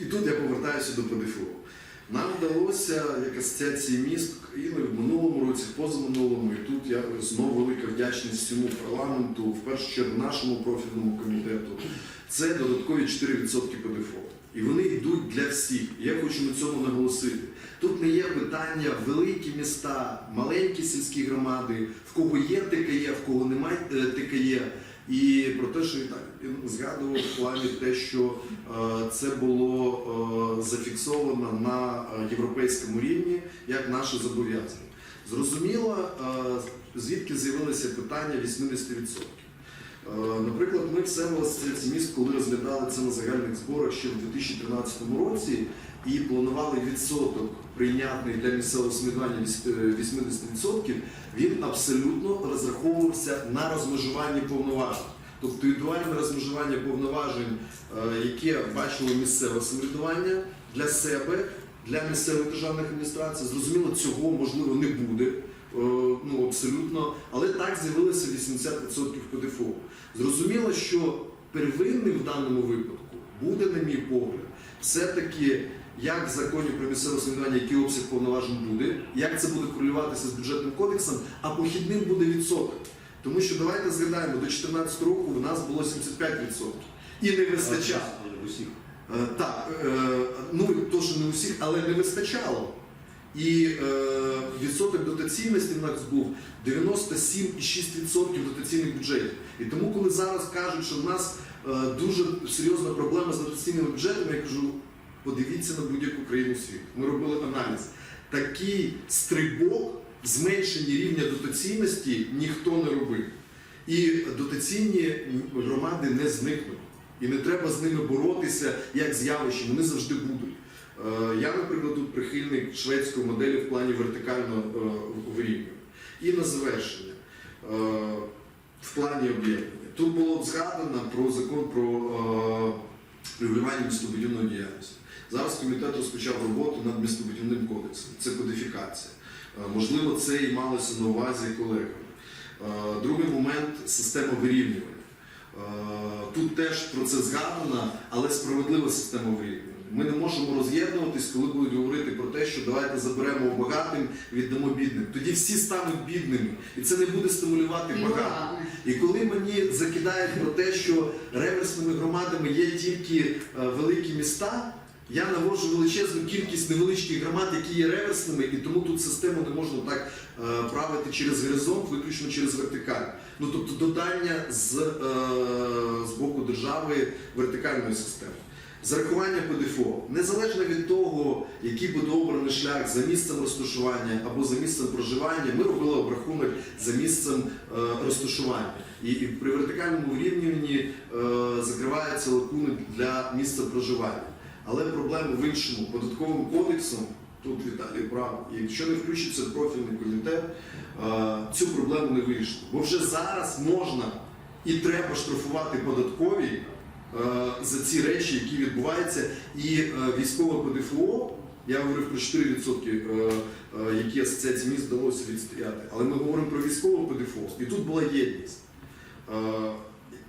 І тут я повертаюся до ПДФО. Нам вдалося, як асоціації міст, і в минулому році, в позаминулому, і тут я знову велика вдячність всьому парламенту, в першу чергу нашому профільному комітету. Це додаткові 4% ПДФО. І вони йдуть для всіх. Я хочу на цьому наголосити. Тут не є питання великі міста, маленькі сільські громади, в кого є ТКЄ, в кого немає е, ТКЄ. І про те, що і так згадував в плані те, що е, це було е, зафіксовано на європейському рівні як наше зобов'язання. Зрозуміло, звідки з'явилося питання 80%. Е, Наприклад, ми в СЕМО міст, коли розглядали це на загальних зборах ще в 2013 році і планували відсоток прийнятний для місцевого самоврядування віс- е, 80%, він абсолютно розраховувався на розмежування повноважень. Тобто індивідуальне розмежування повноважень, е, яке бачило місцеве самоврядування для себе, для місцевих державних адміністрацій, зрозуміло, цього можливо не буде. Е, Ну, абсолютно, але так з'явилося 80% ПДФО. Зрозуміло, що первинним в даному випадку буде, на мій погляд, все-таки як в законі про місцеве самоврядування, який обсяг повноважень буде, як це буде корелюватися з бюджетним кодексом, а похідним буде відсоток. Тому що давайте згадаємо, до 2014 року у нас було 75%. І не вистачало. В. Е, Так, е, ну то, що не усіх, але не вистачало. І е, відсоток дотаційності в нас був 97,6% дотаційних бюджетів. І тому, коли зараз кажуть, що в нас е, дуже серйозна проблема з дотаційними бюджетами, я кажу, подивіться на будь-яку країну світу. Ми робили аналіз. Такий стрибок в зменшенні рівня дотаційності ніхто не робив. І дотаційні громади не зникнуть. І не треба з ними боротися як з явищем, вони завжди будуть. Е, Я, наприклад, тут прихильник шведської моделі в плані вертикального е, вирівнювання. І на завершення, е, в плані об'єднання. Тут було згадано про закон про регулювання містобудівної діяльності. Зараз комітет розпочав роботу над містобудівним кодексом. Це кодифікація. Можливо, це і малося на увазі колегами. Другий момент система вирівнювання. Тут теж про це згадано, але справедлива система вирівнювання. Ми не можемо роз'єднуватись, коли будуть говорити про те, що давайте заберемо багатим, віддамо бідним. Тоді всі стануть бідними, і це не буде стимулювати багатих. І коли мені закидають про те, що реверсними громадами є тільки е, великі міста, я наводжу величезну кількість невеличких громад, які є реверсними, і тому тут систему не можна так е, правити через горизонт, виключно через вертикаль. Ну тобто додання з, е, з боку держави вертикальної системи. Зарахування ПДФО незалежно від того, який буде обраний шлях за місцем розташування або за місцем проживання, ми робили обрахунок за місцем е, розташування. І, при вертикальному вирівнюванні е, закриваються лакуни для місця проживання. Але проблема в іншому податковим кодексом. Тут Віталій прав. Якщо не включиться профільний комітет, е, цю проблему не вирішити. Бо вже зараз можна і треба штрафувати податкові за ці речі, які відбуваються, і е, військове ПДФО. Я говорив про 4%, е, е, які асоціації міст вдалося відстояти. Але ми говоримо про військове ПДФО. І тут була єдність. Е,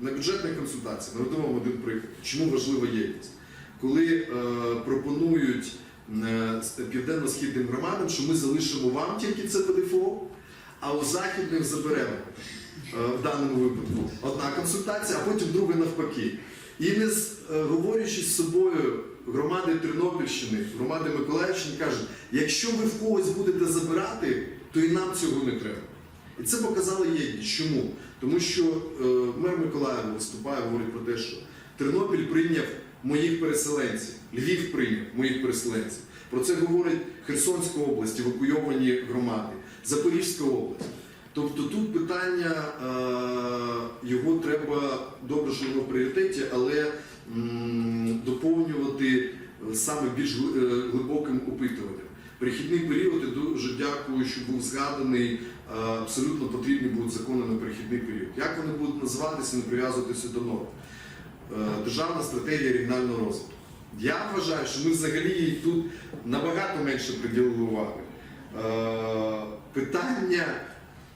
На бюджетних консультаціях наведу вам один приклад. Чому важлива єдність? Коли е, пропонують е, південно-східним громадам, що ми залишимо вам тільки це ПДФО, а у західних заберемо е, в даному випадку одна консультація, а потім друга навпаки. І не говорячи з собою громади Тернопільщини, громади Миколаївщини, кажуть, якщо ви в когось будете забирати, то і нам цього не треба. І це показало єдність. Чому? Тому що е, мер Миколаєва виступає, говорить про те, що Тернопіль прийняв моїх переселенців, Львів прийняв моїх переселенців. Про це говорить Херсонська область, евакуйовані громади, Запорізька область. Тобто тут питання е, його треба добре, що воно в пріоритеті, але доповнювати саме більш е, глибоким опитуванням. Перехідний період, я дуже дякую, що був згаданий. е, Абсолютно потрібні будуть закони на перехідний період. Як вони будуть називатися, не прив'язуватися до норм? Державна стратегія регіонального розвитку. Я вважаю, що ми взагалі тут набагато менше приділили уваги. Питання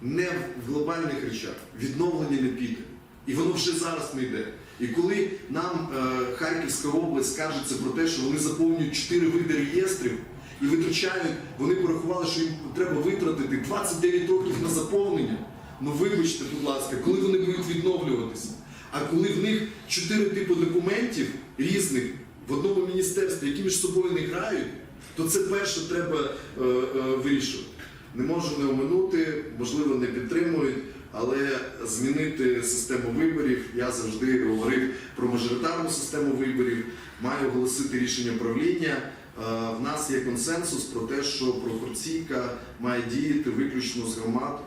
не в глобальних речах, відновлення не піде. І воно вже зараз не йде. І коли нам е, Харківська область скажеться про те, що вони заповнюють 4 види реєстрів і витрачають, вони порахували, що їм треба витратити 29 років на заповнення. Ну вибачте, будь ласка, коли вони будуть відновлюватися? А коли в них чотири типи документів різних в одному міністерстві, які між собою не грають, то це перше треба е, е, вирішувати. Не можу не оминути, можливо, не підтримують, але змінити систему виборів. Я завжди говорив про мажоритарну систему виборів, маю оголосити рішення правління. Е, В нас є консенсус про те, що пропорційка має діяти виключно з громад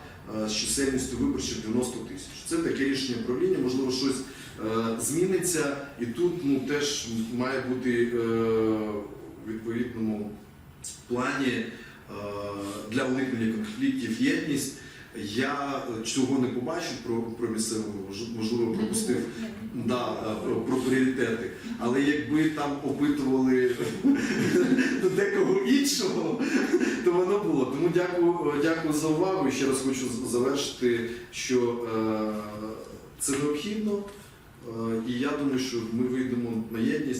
е, з чисельністю виборчих 90 тисяч. Це таке рішення правління, можливо, щось е, зміниться, і тут ну, теж має бути в відповідному плані для уникнення конфліктів єдність. Я цього не побачив про, про місцеву, можливо, пропустив да, е, про, про пріоритети. Але якби там опитували декого іншого, то воно було. Тому дякую, дякую за увагу. І ще раз хочу завершити, що е, це необхідно. Е, і я думаю, що ми вийдемо на єдність.